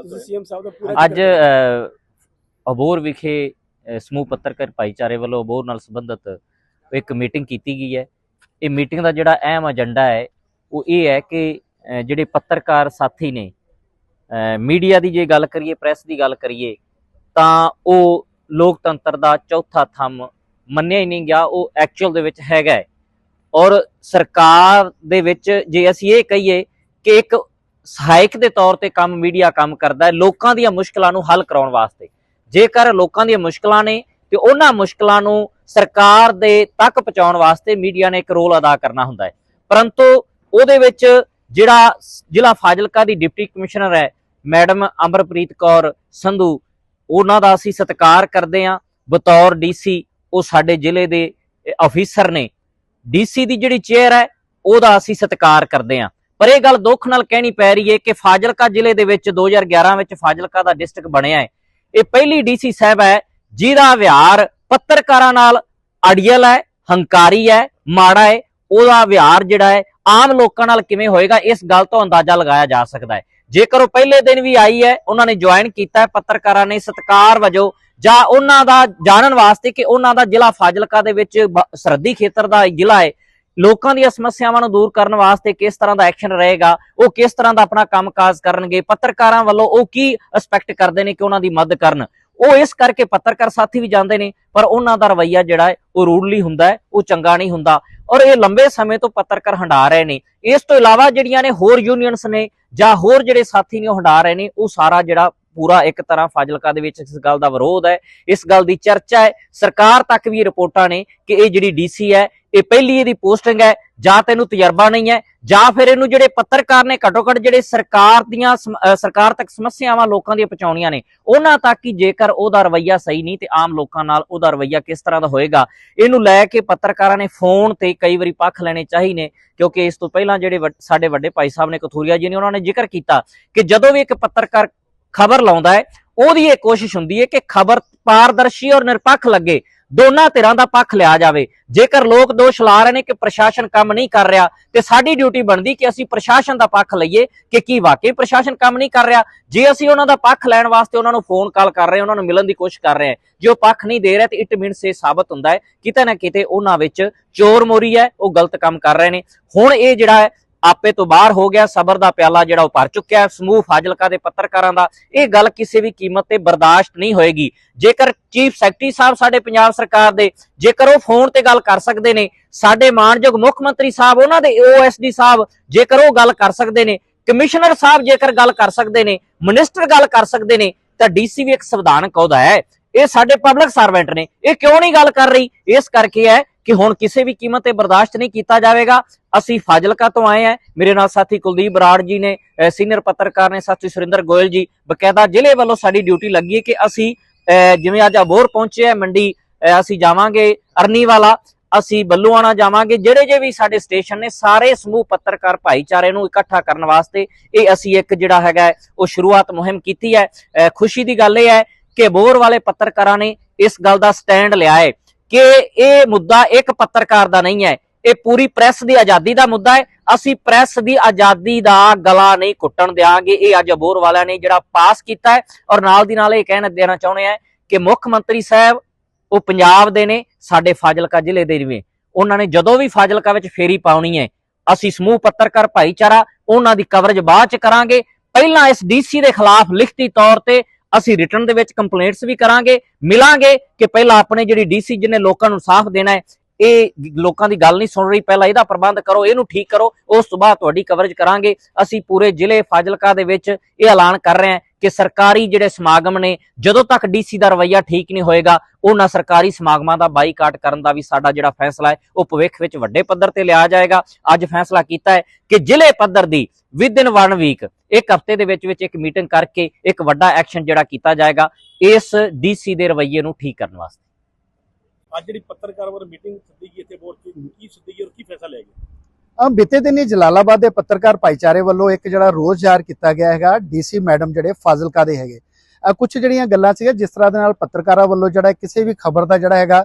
ਗਲਤ ਹੋਇਆ ਸੀਐਮ ਸਾਹਿਬ ਦਾ ਪੂਰਾ ਅੱਜ ਅਬੋਰ ਵਿਖੇ ਸਮੂਹ ਪੱਤਰਕਾਰ ਭਾਈਚਾਰੇ ਵੱਲੋਂ ਅਬੋਰ ਨਾਲ ਸੰਬੰਧਿਤ ਇੱਕ ਮੀਟਿੰਗ ਕੀਤੀ ਗਈ ਹੈ। ਇਹ ਮੀਟਿੰਗ ਦਾ ਜਿਹੜਾ ਅਹਿਮ ਏਜੰਡਾ ਹੈ ਉਹ ਇਹ ਹੈ ਕਿ ਜਿਹੜੇ ਪੱਤਰਕਾਰ ਸਾਥੀ ਨੇ ਮੀਡੀਆ ਦੀ ਜੇ ਗੱਲ ਕਰੀਏ ਪ੍ਰੈਸ ਦੀ ਗੱਲ ਕਰੀਏ ਤਾਂ ਉਹ ਲੋਕਤੰਤਰ ਦਾ ਚੌਥਾ ਥੰਮ ਮੰਨਿਆ ਹੀ ਨਹੀਂ ਗਿਆ ਉਹ ਐਕਚੁਅਲ ਦੇ ਵਿੱਚ ਹੈਗਾ ਹੈ। ਔਰ ਸਰਕਾਰ ਦੇ ਵਿੱਚ ਜੇ ਅਸੀਂ ਇਹ ਕਹੀਏ ਕਿ ਇੱਕ ਸਹਾਇਕ ਦੇ ਤੌਰ ਤੇ ਕੰਮ ਮੀਡੀਆ ਕੰਮ ਕਰਦਾ ਹੈ, ਲੋਕਾਂ ਦੀਆਂ ਮੁਸ਼ਕਲਾਂ ਨੂੰ ਹੱਲ ਕਰਾਉਣ ਵਾਸਤੇ। ਜੇਕਰ ਲੋਕਾਂ ਦੀਆਂ ਮੁਸ਼ਕਲਾਂ ਨੇ ਤੇ ਉਹਨਾਂ ਮੁਸ਼ਕਲਾਂ ਨੂੰ ਸਰਕਾਰ ਦੇ ਤੱਕ ਪਹੁੰਚਾਉਣ ਵਾਸਤੇ ਮੀਡੀਆ ਨੇ ਇੱਕ ਰੋਲ ਅਦਾ ਕਰਨਾ ਹੁੰਦਾ ਹੈ। ਪਰੰਤੂ ਉਹਦੇ ਵਿੱਚ ਜਿਹੜਾ ਜ਼ਿਲ੍ਹਾ ਫਾਜ਼ਿਲਕਾ ਦੀ ਡਿਪਟੀ ਕਮਿਸ਼ਨਰ ਹੈ, ਮੈਡਮ ਅਮਰਪ੍ਰੀਤ ਕੌਰ ਸੰਧੂ, ਉਹਨਾਂ ਦਾ ਅਸੀਂ ਸਤਿਕਾਰ ਕਰਦੇ ਹਾਂ। ਬਤੌਰ ਡੀਸੀ ਉਹ ਸਾਡੇ ਜ਼ਿਲ੍ਹੇ ਦੇ ਅਫੀਸਰ ਨੇ। ਡੀਸੀ ਦੀ ਜਿਹੜੀ ਚੇਅਰ ਹੈ, ਉਹਦਾ ਅਸੀਂ ਸਤਿਕਾਰ ਕਰਦੇ ਹਾਂ। ਪਰ ਇਹ ਗੱਲ ਦੁੱਖ ਨਾਲ ਕਹਿਣੀ ਪੈ ਰਹੀ ਹੈ ਕਿ ਫਾਜ਼ਿਲਕਾ ਜ਼ਿਲ੍ਹੇ ਦੇ ਵਿੱਚ 2011 ਵਿੱਚ ਫਾਜ਼ਿਲਕਾ ਦਾ ਡਿਸਟ੍ਰਿਕਟ ਬਣਿਆ ਹੈ। ਇਹ ਪਹਿਲੀ ਡੀਸੀ ਸਾਹਿਬ ਹੈ, ਜਿਹਦਾ ਵਿਹਾਰ ਪੱਤਰਕਾਰਾਂ ਨਾਲ ਅੜੀਅਲ ਹੈ, ਹੰਕਾਰੀ ਹੈ, ਮਾੜਾ ਹੈ, ਉਹਦਾ ਵਿਹਾਰ ਜਿਹੜਾ ਹੈ, ਆਮ ਲੋਕਾਂ ਨਾਲ ਕਿਵੇਂ ਹੋਏਗਾ, ਇਸ ਗੱਲ ਤੋਂ ਅੰਦਾਜ਼ਾ ਲਗਾਇਆ ਜਾ ਸਕਦਾ ਹੈ। ਜੇਕਰ ਉਹ ਪਹਿਲੇ ਦਿਨ ਵੀ ਆਈ ਹੈ, ਉਹਨਾਂ ਨੇ ਜੁਆਇਨ ਕੀਤਾ ਹੈ, ਪੱਤਰਕਾਰਾਂ ਨੇ ਸਤਿਕਾਰ ਵਜੋਂ, ਜਾਂ ਉਹਨਾਂ ਦਾ ਜਾਣਨ ਵਾਸਤੇ ਕਿ ਉਹਨਾਂ ਦਾ ਜ਼ਿਲ੍ਹਾ ਫਾਜ਼ਿਲਕਾ ਦੇ ਵਿੱਚ ਬ- ਸਰਹੱਦੀ ਖੇਤਰ ਦਾ ਜ਼ਿਲ੍ਹਾ ਹੈ ਲੋਕਾਂ ਦੀਆਂ ਸਮੱਸਿਆਵਾਂ ਨੂੰ ਦੂਰ ਕਰਨ ਵਾਸਤੇ ਕਿਸ ਤਰ੍ਹਾਂ ਦਾ ਐਕਸ਼ਨ ਰਹੇਗਾ, ਉਹ ਕਿਸ ਤਰ੍ਹਾਂ ਦਾ ਆਪਣਾ ਕੰਮਕਾਜ ਕਰਨਗੇ, ਪੱਤਰਕਾਰਾਂ ਵੱਲੋਂ ਉਹ ਕੀ ਐਕਸਪੈਕਟ ਕਰਦੇ ਨੇ ਕਿ ਉਹਨਾਂ ਦੀ ਮਦਦ ਕਰਨ। ਉਹ ਇਸ ਕਰਕੇ ਪੱਤਰਕਾਰ ਸਾਥੀ ਵੀ ਜਾਂਦੇ ਨੇ, ਪਰ ਉਹਨਾਂ ਦਾ ਰਵੱਈਆ ਜਿਹੜਾ ਹੈ, ਉਹ ਰੂਡਲੀ ਹੁੰਦਾ ਹੈ, ਉਹ ਚੰਗਾ ਨਹੀਂ ਹੁੰਦਾ। ਔਰ ਇਹ ਲੰਬੇ ਸਮੇਂ ਤੋਂ ਪੱਤਰਕਾਰ ਹੰਡਾ ਰਹੇ ਨੇ। ਇਸ ਤੋਂ ਇਲਾਵਾ ਜਿਹੜੀਆਂ ਨੇ ਹੋਰ ਯੂਨੀਅਨਸ ਨੇ ਜਾਂ ਹੋਰ ਜਿਹੜੇ ਸਾਥੀ ਨੇ ਉਹ ਹੰਡਾ ਰਹੇ ਨੇ, ਉਹ ਸਾਰਾ ਜਿਹੜਾ ਪੂਰਾ ਇੱਕ ਤਰ੍ਹਾਂ ਫਾਜ਼ਿਲਕਾ ਦੇ ਵਿੱਚ ਇਸ ਗੱਲ ਦਾ ਵਿਰੋਧ ਹੈ। ਇਸ ਗੱਲ ਦੀ ਚਰਚਾ ਹੈ। ਸਰਕਾਰ ਤੱਕ ਵੀ ਰਿਪੋਰਟਾਂ ਨੇ ਕਿ ਇਹ ਜਿਹੜੀ ਡੀਸੀ ਹੈ, ਇਹ ਪਹਿਲੀ ਇਹਦੀ ਪੋਸਟਿੰਗ ਹੈ, ਜਾਂ ਤੈਨੂੰ ਤਜਰਬਾ ਨਹੀਂ ਹੈ, ਜਾਂ ਫਿਰ ਇਹਨੂੰ ਜਿਹੜੇ ਪੱਤਰਕਾਰ ਨੇ ਘੱਟੋ ਘੱਟ ਜਿਹੜੇ ਸਰਕਾਰ ਦੀਆਂ ਸਰਕਾਰ ਤੱਕ ਸਮੱਸਿਆਵਾਂ ਲੋਕਾਂ ਦੀਆਂ ਪਹੁੰਚਾਉਣੀਆਂ ਨੇ, ਉਹਨਾਂ ਤੱਕ ਹੀ ਜੇਕਰ ਉਹਦਾ ਰਵੱਈਆ ਸਹੀ ਨਹੀਂ ਤੇ ਆਮ ਲੋਕਾਂ ਨਾਲ ਉਹਦਾ ਰਵੱਈਆ ਕਿਸ ਤਰ੍ਹਾਂ ਦਾ ਹੋਏਗਾ, ਇਹਨੂੰ ਲੈ ਕੇ ਪੱਤਰਕਾਰਾਂ ਨੇ ਫੋਨ ਤੇ ਕਈ ਵਾਰੀ ਪੱਖ ਲੈਣੇ ਚਾਹੀ ਨੇ, ਕਿਉਂਕਿ ਇਸ ਤੋਂ ਪਹਿਲਾਂ ਜਿਹੜੇ ਵੱਡ- ਸਾਡੇ ਵੱਡੇ ਭਾਈ ਸਾਹਿਬ ਨੇ ਕਥੂਰੀਆ ਜੀ ਨੇ ਉਹਨਾਂ ਨੇ ਜ਼ਿਕਰ ਕੀਤਾ ਕਿ ਜਦੋਂ ਵੀ ਇੱਕ ਪੱਤਰਕਾਰ ਖਬਰ ਲਾਉਂਦਾ ਹੈ। ਉਹਦੀ ਇਹ ਕੋਸ਼ਿਸ਼ ਹੁੰਦੀ ਹੈ ਕਿ ਖਬਰ ਪਾਰਦਰਸ਼ੀ ਔਰ ਨਿਰਪੱਖ ਲੱਗੇ। ਦੋਨਾਂ ਧਿਰਾਂ ਦਾ ਪੱਖ ਲਿਆ ਜਾਵੇ। ਜੇਕਰ ਲੋਕ ਦੋਸ਼ ਲਾ ਰਹੇ ਨੇ ਕਿ ਪ੍ਰਸ਼ਾਸਨ ਕੰਮ ਨਹੀਂ ਕਰ ਰਿਹਾ, ਤੇ ਸਾਡੀ ਡਿਊਟੀ ਬਣਦੀ ਕਿ ਅਸੀਂ ਪ੍ਰਸ਼ਾਸਨ ਦਾ ਪੱਖ ਲਈਏ ਕਿ ਕੀ ਵਾਕਈ ਪ੍ਰਸ਼ਾਸਨ ਕੰਮ ਨਹੀਂ ਕਰ ਰਿਹਾ। ਜੇ ਅਸੀਂ ਉਹਨਾਂ ਦਾ ਪੱਖ ਲੈਣ ਵਾਸਤੇ ਉਹਨਾਂ ਨੂੰ ਫੋਨ ਕਾਲ ਕਰ ਰਹੇ, ਉਹਨਾਂ ਨੂੰ ਮਿਲਣ ਦੀ ਕੋਸ਼ਿਸ਼ ਕਰ ਰਹੇ ਹਾਂ ਜੇ ਉਹ ਪੱਖ ਨਹੀਂ ਦੇ ਰਿਹਾ, ਤੇ ਇਟ ਮੀਨਸ ਇਹ ਸਾਬਤ ਹੁੰਦਾ ਹੈ। ਕਿਤੇ ਨਾ ਕਿਤੇ ਉਹਨਾਂ ਵਿੱਚ ਚੋਰ ਮੋਰੀ ਹੈ, ਉਹ ਗਲਤ ਕੰਮ ਕਰ ਰਹੇ ਨੇ। ਹੁਣ ਇਹ ਜਿਹੜਾ ਹੈ ਆਪੇ ਤੋਂ ਬਾਹਰ ਹੋ ਗਿਆ, ਸਬਰ ਦਾ ਪਿਆਲਾ ਜਿਹੜਾ ਉਹ ਭਰ ਚੁੱਕਿਆ ਸਮੂਹ ਫਾਜ਼ਿਲਕਾ ਦੇ ਪੱਤਰਕਾਰਾਂ ਦਾ ਇਹ ਗੱਲ ਕਿਸੇ ਵੀ ਕੀਮਤ ਤੇ ਬਰਦਾਸ਼ਤ ਨਹੀਂ ਹੋਏਗੀ। ਜੇਕਰ ਚੀਫ ਸੈਕਟਰੀ ਸਾਹਿਬ ਸਾਡੇ ਪੰਜਾਬ ਸਰਕਾਰ ਦੇ, ਜੇਕਰ ਉਹ ਫੋਨ ਤੇ ਗੱਲ ਕਰ ਸਕਦੇ ਨੇ, ਸਾਡੇ ਮਾਨਯੋਗ ਮੁੱਖ ਮੰਤਰੀ ਸਾਹਿਬ, ਉਹਨਾਂ ਦੇ ਓਐਸਡੀ ਸਾਹਿਬ ਜੇਕਰ ਉਹ ਗੱਲ ਕਰ ਸਕਦੇ ਨੇ, ਕਮਿਸ਼ਨਰ ਸਾਹਿਬ ਜੇਕਰ ਗੱਲ ਕਰ ਸਕਦੇ ਨੇ, ਮਿਨਿਸਟਰ ਗੱਲ ਕਰ ਸਕਦੇ ਨੇ, ਤਾਂ ਡੀਸੀ ਵੀ ਇੱਕ ਸੰਵਿਧਾਨਕ ਅਹੁਦਾ ਹੈ। ਇਹ ਸਾਡੇ ਪਬਲਿਕ ਸਰਵੈਂਟ ਨੇ, ਇਹ ਕਿਉਂ ਨਹੀਂ ਗੱਲ ਕਰ ਰਹੀ? ਇਸ ਕਰਕੇ ਹੈ ਕਿ ਹੁਣ ਕਿਸੇ ਵੀ ਕੀਮਤ ਤੇ ਬਰਦਾਸ਼ਤ ਨਹੀਂ ਕੀਤਾ ਜਾਵੇਗਾ। ਅਸੀਂ ਫਾਜ਼ਿਲਕਾ ਤੋਂ ਆਏ ਹਾਂ। ਮੇਰੇ ਨਾਲ ਸਾਥੀ ਕੁਲਦੀਪ ਬਰਾੜ ਜੀ ਨੇ ਸੀਨੀਅਰ ਪੱਤਰਕਾਰ ਨੇ ਸਾਥੀ ਸੁਰਿੰਦਰ ਗੋਇਲ ਜੀ, ਬਕਾਇਦਾ ਜ਼ਿਲ੍ਹੇ ਵੱਲੋਂ ਸਾਡੀ ਡਿਊਟੀ ਲੱਗੀ ਹੈ ਕਿ ਅਸੀਂ ਜਿਵੇਂ ਅੱਜ ਅਬੋਰ ਪਹੁੰਚੇ ਆ ਮੰਡੀ ਅਸੀਂ ਜਾਵਾਂਗੇ ਅਰਨੀ ਵਾਲਾ ਅਸੀਂ ਬੱਲੂਆਣਾ ਜਾਵਾਂਗੇ। ਜਿਹੜੇ ਜੇ ਵੀ ਸਾਡੇ ਸਟੇਸ਼ਨ ਨੇ, ਸਾਰੇ ਸਮੂਹ ਪੱਤਰਕਾਰ ਭਾਈਚਾਰੇ ਨੂੰ ਇਕੱਠਾ ਕਰਨ ਵਾਸਤੇ ਇਹ ਅਸੀਂ ਇੱਕ ਜਿਹੜਾ ਹੈਗਾ ਉਹ ਸ਼ੁਰੂਆਤ ਮੁਹਿੰਮ ਕੀਤੀ ਹੈ। ਖੁਸ਼ੀ ਦੀ ਗੱਲ ਇਹ ਹੈ ਕਿ ਅਬੋਰ ਵਾਲੇ ਪੱਤਰਕਾਰਾਂ ਨੇ ਇਸ ਗੱਲ ਦਾ ਸਟੈਂਡ ਲਿਆ ਹੈ। ਕਿ ਇਹ ਮੁੱਦਾ ਇੱਕ ਪੱਤਰਕਾਰ ਦਾ ਨਹੀਂ ਹੈ, ਇਹ ਪੂਰੀ ਪ੍ਰੈਸ ਦੀ ਆਜ਼ਾਦੀ ਦਾ ਮੁੱਦਾ ਹੈ। ਅਸੀਂ ਪ੍ਰੈਸ ਦੀ ਆਜ਼ਾਦੀ ਦਾ ਗਲਾ ਨਹੀਂ ਕੁੱਟਣ ਦਿਆਂਗੇ। ਇਹ ਅੱਜ ਅਬੋਰ ਵਾਲਿਆਂ ਨੇ ਜਿਹੜਾ ਪਾਸ ਕੀਤਾ ਹੈ ਔਰ ਨਾਲ ਦੀ ਨਾਲ ਇਹ ਕਹਿਣਾ ਦੇਣਾ ਚਾਹੁੰਦੇ ਆ ਕਿ ਮੁੱਖ ਮੰਤਰੀ ਸਾਹਿਬ, ਉਹ ਪੰਜਾਬ ਦੇ ਨੇ, ਸਾਡੇ ਫਾਜ਼ਿਲਕਾ ਜ਼ਿਲ੍ਹੇ ਦੇ ਨੇ ਉਹਨਾਂ ਨੇ ਜਦੋਂ ਵੀ ਫਾਜ਼ਿਲਕਾ ਵਿੱਚ ਫੇਰੀ ਪਾਉਣੀ ਹੈ, ਅਸੀਂ ਸਮੂਹ ਪੱਤਰਕਾਰ ਭਾਈਚਾਰਾ, ਉਹਨਾਂ ਦੀ ਕਵਰੇਜ ਬਾਅਦ ਚ ਕਰਾਂਗੇ। ਪਹਿਲਾਂ ਇਸ ਡੀਸੀ ਦੇ ਖਿਲਾਫ ਲਿਖਤੀ ਤੌਰ ਤੇ ਅਸੀਂ ਰਿਟਰਨ ਦੇ ਵਿੱਚ ਕੰਪਲੇਂਟਸ ਵੀ ਕਰਾਂਗੇ, ਮਿਲਾਂਗੇ ਕਿ ਪਹਿਲਾਂ ਆਪਣੇ ਜਿਹੜੀ ਡੀਸੀ ਜਿਹਨੇ ਲੋਕਾਂ ਨੂੰ ਸਾਫ਼ ਦੇਣਾ ਹੈ, ਇਹ ਲੋਕਾਂ ਦੀ ਗੱਲ ਨਹੀਂ ਸੁਣ ਰਹੀ, ਪਹਿਲਾਂ ਇਹਦਾ ਪ੍ਰਬੰਧ ਕਰੋ, ਇਹਨੂੰ ਠੀਕ ਕਰੋ, ਉਸ ਤੋਂ ਬਾਅਦ ਤੁਹਾਡੀ ਕਵਰੇਜ ਕਰਾਂਗੇ। ਅਸੀਂ ਪੂਰੇ ਜ਼ਿਲ੍ਹੇ ਫਾਜ਼ਿਲਕਾ ਦੇ ਵਿੱਚ ਇਹ ਐਲਾਨ ਕਰ ਰਹੇ ਹਾਂ ਕਿ ਸਰਕਾਰੀ ਜਿਹੜੇ ਸਮਾਗਮ ਨੇ, ਜਦੋਂ ਤੱਕ ਡੀਸੀ ਦਾ ਰਵੱਈਆ ਠੀਕ ਨਹੀਂ ਹੋਏਗਾ ਉਹਨਾਂ ਸਰਕਾਰੀ ਸਮਾਗਮਾਂ ਦਾ ਬਾਈਕਾਟ ਕਰਨ ਦਾ ਵੀ ਸਾਡਾ ਜਿਹੜਾ ਫੈਸਲਾ ਹੈ, ਉਹ ਭਵਿੱਖ ਵਿੱਚ ਵੱਡੇ ਪੱਧਰ ਤੇ ਲਿਆ ਜਾਏਗਾ। ਅੱਜ ਫੈਸਲਾ ਕੀਤਾ ਹੈ ਕਿ ਜ਼ਿਲ੍ਹੇ ਪੱਧਰ ਦੀ ਵਿਦ ਇਨ 1 ਵੀਕ ਇੱਕ ਹਫ਼ਤੇ ਦੇ ਵਿੱਚ ਵਿੱਚ ਇੱਕ ਮੀਟਿੰਗ ਕਰਕੇ ਇੱਕ ਵੱਡਾ ਐਕਸ਼ਨ ਜਿਹੜਾ ਕੀਤਾ ਜਾਏਗਾ, ਇਸ ਡੀਸੀ ਦੇ ਰਵੱਈਏ ਨੂੰ ਠੀਕ ਕਰਨ ਵਾਸਤੇ। ਅੱਜ ਜਿਹੜੀ ਪੱਤਰਕਾਰ ਵੱਲੋਂ ਮੀਟਿੰਗ ਸੱਦੀ ਗਈ, ਇੱਥੇ ਬੋਰਡ 'ਚ ਕੀ ਸੱਦੀ ਗਈ ਔਰ ਕੀ ਫੈਸਲਾ ਲਿਆ ਗਿਆ? ਬੀਤੇ ਦਿਨ ਹੀ ਜਲਾਲਾਬਾਦ ਦੇ ਪੱਤਰਕਾਰ ਭਾਈਚਾਰੇ ਵੱਲੋਂ ਇੱਕ ਜਿਹੜਾ ਰੋਸ ਜ਼ਾਹਰ ਕੀਤਾ ਗਿਆ ਹੈਗਾ ਡੀਸੀ ਮੈਡਮ ਜਿਹੜੇ ਫਾਜ਼ਿਲਕਾ ਦੇ ਹੈਗੇ। ਆ ਕੁਝ ਜਿਹੜੀਆਂ ਗੱਲਾਂ ਸੀਗਾ ਜਿਸ ਤਰ੍ਹਾਂ ਦੇ ਨਾਲ ਪੱਤਰਕਾਰਾਂ ਵੱਲੋਂ ਜਿਹੜਾ ਕਿਸੇ ਵੀ ਖਬਰ ਦਾ ਜਿਹੜਾ ਹੈਗਾ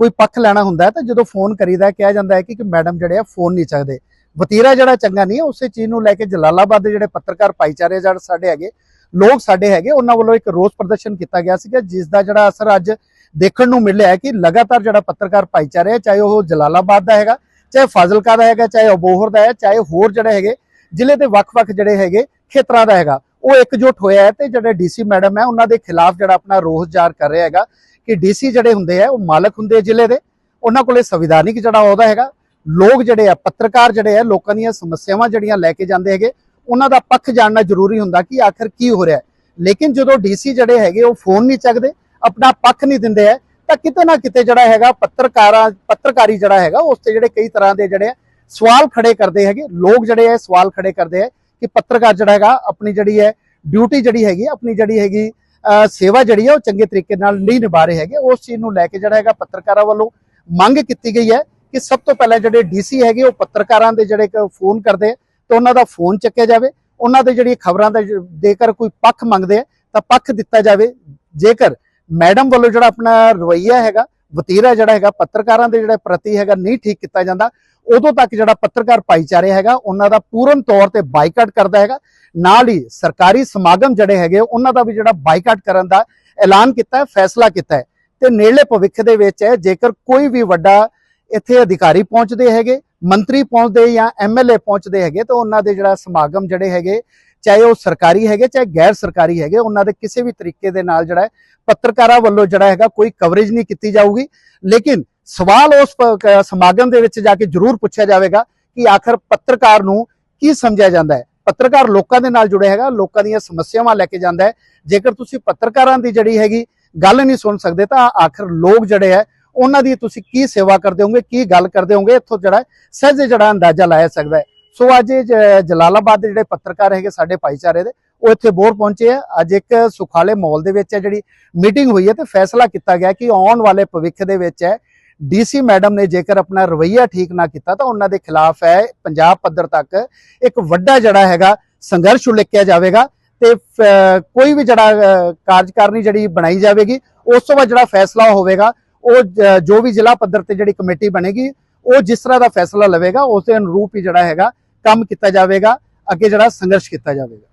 ਕੋਈ ਪੱਖ ਲੈਣਾ ਹੁੰਦਾ ਤਾਂ ਜਦੋਂ ਫੋਨ ਕਰੀਦਾ ਕਿਹਾ ਜਾਂਦਾ ਹੈ ਕਿ ਮੈਡਮ ਜਿਹੜੇ ਆ ਫੋਨ ਨਹੀਂ ਚੱਕਦੇ। ਵਤੀਰਾ ਜਿਹੜਾ ਚੰਗਾ ਨਹੀਂ ਹੈ, ਉਸੇ ਚੀਜ਼ ਨੂੰ ਲੈ ਕੇ ਜਲਾਲਾਬਾਦ ਦੇ ਜਿਹੜੇ ਪੱਤਰਕਾਰ ਭਾਈਚਾਰੇ ਜਿਹੜੇ ਸਾਡੇ ਹੈਗੇ, ਲੋਕ ਸਾਡੇ ਹੈਗੇ, ਉਹਨਾਂ ਵੱਲੋਂ ਇੱਕ ਰੋਸ ਪ੍ਰਦਰਸ਼ਨ ਕੀਤਾ ਗਿਆ ਸੀਗਾ, ਜਿਸ ਦਾ ਜਿਹੜਾ ਅਸਰ ਅੱਜ ਦੇਖਣ ਨੂੰ ਮਿਲਿਆ ਹੈ ਕਿ ਲਗਾਤਾਰ ਜਿਹੜਾ ਪੱਤਰਕਾਰ ਭਾਈਚਾਰੇ ਚਾਹੇ ਉਹ ਜਲਾਲਾਬਾਦ ਦਾ ਹੈਗਾ ਚਾਹੇ ਫਾਜ਼ਿਲਕਾ ਦਾ ਹੈਗਾ, ਚਾਹੇ ਅਬੋਹਰ ਦਾ ਹੈ, ਚਾਹੇ ਹੋਰ ਜਿਹੜੇ ਹੈਗੇ, ਜ਼ਿਲ੍ਹੇ ਦੇ ਵੱਖ-ਵੱਖ ਜਿਹੜੇ ਹੈਗੇ ਖੇਤਰਾਂ ਦਾ ਹੈਗਾ। ਉਹ ਇਕਜੁੱਟ ਹੋਇਆ ਹੈ ਤੇ ਜਿਹੜੇ ਡੀਸੀ ਮੈਡਮ ਹੈ, ਉਹਨਾਂ ਦੇ ਖਿਲਾਫ ਜਿਹੜਾ ਆਪਣਾ ਰੋਸ ਜ਼ਾਹਰ ਕਰ ਰਿਹਾ ਹੈਗਾ ਕਿ ਡੀਸੀ ਜਿਹੜੇ ਹੁੰਦੇ ਆ ਉਹ ਮਾਲਕ ਹੁੰਦੇ ਜ਼ਿਲ੍ਹੇ ਦੇ। ਉਹਨਾਂ ਕੋਲੇ ਸੰਵਿਧਾਨਿਕ ਜਿਹੜਾ ਅਹੁਦਾ ਹੈਗਾ, ਲੋਕ ਜਿਹੜੇ ਆ, ਪੱਤਰਕਾਰ ਜਿਹੜੇ ਆ, ਲੋਕਾਂ ਦੀਆਂ ਸਮੱਸਿਆਵਾਂ ਜਿਹੜੀਆਂ ਲੈ ਕੇ ਜਾਂਦੇ ਹੈਗੇ, ਉਹਨਾਂ ਦਾ ਪੱਖ ਜਾਣਨਾ ਜ਼ਰੂਰੀ ਹੁੰਦਾ ਕਿ ਆਖਰ ਕੀ ਹੋ ਰਿਹਾ ਲੇਕਿਨ ਜਦੋਂ ਡੀਸੀ ਜਿਹੜੇ ਹੈਗੇ, ਉਹ ਫੋਨ ਨਹੀਂ ਚੱਕਦੇ, ਆਪਣਾ ਪੱਖ ਨਹੀਂ ਦਿੰਦੇ ਹੈ ਤਾਂ ਕਿਤੇ ਨਾ ਕਿਤੇ ਜਿਹੜਾ ਹੈਗਾ ਪੱਤਰਕਾਰਾਂ, ਪੱਤਰਕਾਰੀ ਜਿਹੜਾ ਹੈਗਾ, ਉਸ ਤੇ ਜਿਹੜੇ ਕਈ ਤਰ੍ਹਾਂ ਦੇ ਜਿਹੜੇ ਆ ਸਵਾਲ ਖੜੇ ਕਰਦੇ ਹੈਗੇ, ਲੋਕ ਜਿਹੜੇ ਹੈ ਸਵਾਲ ਖੜੇ ਕਰਦੇ ਹੈ ਕਿ ਪੱਤਰਕਾਰ ਜਿਹੜਾ ਹੈਗਾ ਆਪਣੀ ਜਿਹੜੀ ਹੈ ਡਿਊਟੀ ਜਿਹੜੀ ਹੈਗੀ, ਆਪਣੀ ਜਿਹੜੀ ਹੈਗੀ ਸੇਵਾ ਜਿਹੜੀ ਹੈ ਉਹ ਚੰਗੇ ਤਰੀਕੇ ਨਾਲ ਨਹੀਂ ਨਿਭਾ ਰਹੇ ਹੈਗੇ। ਉਸ ਚੀਜ਼ ਨੂੰ ਲੈ ਕੇ ਜਿਹੜਾ ਹੈਗਾ ਪੱਤਰਕਾਰਾਂ ਵੱਲੋਂ ਮੰਗ ਕੀਤੀ ਗਈ ਹੈ ਕਿ ਸਭ ਤੋਂ ਪਹਿਲਾਂ ਜਿਹੜੇ ਡੀਸੀ ਹੈਗੇ ਉਹ ਪੱਤਰਕਾਰਾਂ ਦੇ ਜਿਹੜੇ ਫੋਨ ਕਰਦੇ ਆ, ਤਾਂ ਉਹਨਾਂ ਦਾ ਫੋਨ ਚੱਕਿਆ ਜਾਵੇ। ਉਹਨਾਂ ਦੇ ਜਿਹੜੀ ਖਬਰਾਂ ਦਾ ਜ- ਜੇਕਰ ਕੋਈ ਪੱਖ ਮੰਗਦੇ ਆ, ਤਾਂ ਪੱਖ ਦਿੱਤਾ ਜਾਵੇ। ਜੇਕਰ ਮੈਡਮ ਵੱਲੋਂ ਜਿਹੜਾ ਆਪਣਾ ਰਵਈਆ ਹੈਗਾ, ਵਤੀਰਾ ਜਿਹੜਾ ਹੈਗਾ, ਪੱਤਰਕਾਰਾਂ ਦੇ ਜਿਹੜਾ ਪ੍ਰਤੀ ਹੈਗਾ ਨਹੀਂ ਠੀਕ ਕੀਤਾ ਜਾਂਦਾ, ਉਦੋਂ ਤੱਕ ਜਿਹੜਾ ਪੱਤਰਕਾਰ ਭਾਈਚਾਰੇ ਹੈਗਾ, ਉਹਨਾਂ ਦਾ ਪੂਰਨ ਤੌਰ ਤੇ ਬਾਈਕਾਟ ਕਰਦਾ ਹੈਗਾ। ਨਾਲ ਹੀ ਸਰਕਾਰੀ ਸਮਾਗਮ ਜਿਹੜੇ ਹੈਗੇ, ਉਹਨਾਂ ਦਾ ਵੀ ਜਿਹੜਾ ਬਾਈਕਾਟ ਕਰਨ ਦਾ ਐਲਾਨ ਕੀਤਾ ਹੈ, ਫੈਸਲਾ ਕੀਤਾ ਹੈ। ਤੇ ਨੇੜਲੇ ਭਵਿੱਖ ਦੇ ਵਿੱਚ ਹੈ, ਜੇਕਰ ਕੋਈ ਵੀ ਵੱਡਾ ਇੱਥੇ ਅਧਿਕਾਰੀ ਪਹੁੰਚਦੇ ਹੈਗੇ, ਮੰਤਰੀ ਪਹੁੰਚਦੇ ਜਾਂ ਐਮਐਲਏ ਪਹੁੰਚਦੇ ਹੈਗੇ, ਤਾਂ ਉਹਨਾਂ ਦੇ ਜਿਹੜਾ ਸਮਾਗਮ ਜਿਹੜੇ ਹੈਗੇ ਚਾਹੇ ਉਹ ਸਰਕਾਰੀ ਹੈਗੇ, ਚਾਹੇ ਗੈਰ ਸਰਕਾਰੀ ਹੈਗੇ, ਉਹਨਾਂ ਦੇ ਕਿਸੇ ਵੀ ਤਰੀਕੇ ਦੇ ਨਾਲ ਜਿਹੜਾ ਹੈ, ਪੱਤਰਕਾਰਾਂ ਵੱਲੋਂ ਜਿਹੜਾ ਹੈਗਾ ਕੋਈ ਕਵਰੇਜ ਨਹੀਂ ਕੀਤੀ ਜਾਊਗੀ। ਲੇਕਿਨ ਸਵਾਲ ਉਸ ਸਮਾਗਮ ਦੇ ਵਿੱਚ ਜਾ ਕੇ ਜ਼ਰੂਰ ਪੁੱਛਿਆ ਜਾਵੇਗਾ ਕਿ ਆਖਰ ਪੱਤਰਕਾਰ ਨੂੰ ਕੀ ਸਮਝਿਆ ਜਾਂਦਾ ਹੈ। ਪੱਤਰਕਾਰ ਲੋਕਾਂ ਦੇ ਨਾਲ ਜੁੜਿਆ ਹੈਗਾ, ਲੋਕਾਂ ਦੀਆਂ ਸਮੱਸਿਆਵਾਂ ਲੈ ਕੇ ਜਾਂਦਾ ਹੈ। ਜੇਕਰ ਤੁਸੀਂ ਪੱਤਰਕਾਰਾਂ ਦੀ ਜਿਹੜੀ ਹੈਗੀ ਗੱਲ ਨਹੀਂ ਸੁਣ ਸਕਦੇ, ਤਾਂ ਆਖਰ ਲੋਕ ਜਿਹੜੇ ਹੈ, ਉਹਨਾਂ ਦੀ ਤੁਸੀਂ ਕੀ ਸੇਵਾ ਕਰਦੇ ਹੋਗੇ, ਕੀ ਗੱਲ ਕਰਦੇ ਹੋਗੇ, ਇੱਥੋਂ ਜਿਹੜਾ ਸਹਿਜ ਜਿਹੜਾ ਅੰਦਾਜ਼ਾ ਲਾਇਆ ਸਕਦਾ ਹੈ। ਸੋ ਅੱਜ ਜ- ਜਲਾਲਾਬਾਦ ਦੇ ਜਿਹੜੇ ਪੱਤਰਕਾਰ ਹੈਗੇ ਸਾਡੇ ਭਾਈਚਾਰੇ ਦੇ, ਉਹ ਇੱਥੇ ਬੋਰ ਪਹੁੰਚੇ ਆ। ਅੱਜ ਇੱਕ ਸੁਖਾਲੇ ਮਾਹੌਲ ਦੇ ਵਿੱਚ ਹੈ, ਜਿਹੜੀ ਮੀਟਿੰਗ ਹੋਈ ਹੈ ਤੇ ਫੈਸਲਾ ਕੀਤਾ ਗਿਆ ਕਿ ਆਉਣ ਵਾਲੇ ਭਵਿੱਖ ਦੇ ਵਿੱਚ ਹੈ ਡੀਸੀ ਮੈਡਮ ਨੇ ਜੇਕਰ ਆਪਣਾ ਰਵਈਆ ਠੀਕ ਨਾ ਕੀਤਾ ਤਾਂ ਉਹਨਾਂ ਦੇ ਖਿਲਾਫ ਹੈ, ਪੰਜਾਬ ਪੱਧਰ ਤੱਕ ਇੱਕ ਵੱਡਾ ਜਿਹੜਾ ਹੈਗਾ, ਸੰਘਰਸ਼ ਉਲੀਕਿਆ ਜਾਵੇਗਾ ਤੇ ਕੋਈ ਵੀ ਜਿਹੜਾ ਕਾਰਜਕਾਰਨੀ ਜਿਹੜੀ ਬਣਾਈ ਜਾਵੇਗੀ, ਉਸ ਤੋਂ ਬਾਅਦ ਜਿਹੜਾ ਫੈਸਲਾ ਹੋਵੇਗਾ, ਉਹ ਜੋ ਵੀ ਜ਼ਿਲ੍ਹਾ ਪੱਧਰ ਤੇ ਜਿਹੜੀ ਕਮੇਟੀ ਬਣੇਗੀ, ਉਹ ਜਿਸ ਤਰ੍ਹਾਂ ਦਾ ਫੈਸਲਾ ਲਵੇਗਾ, ਉਸ ਦੇ ਅਨੁਰੂਪ ਹੀ ਜਿਹੜਾ ਹੈਗਾ ਕੰਮ ਕੀਤਾ ਜਾਵੇਗਾ ਅੱਗੇ ਜਿਹੜਾ ਸੰਘਰਸ਼ ਕੀਤਾ ਜਾਵੇਗਾ।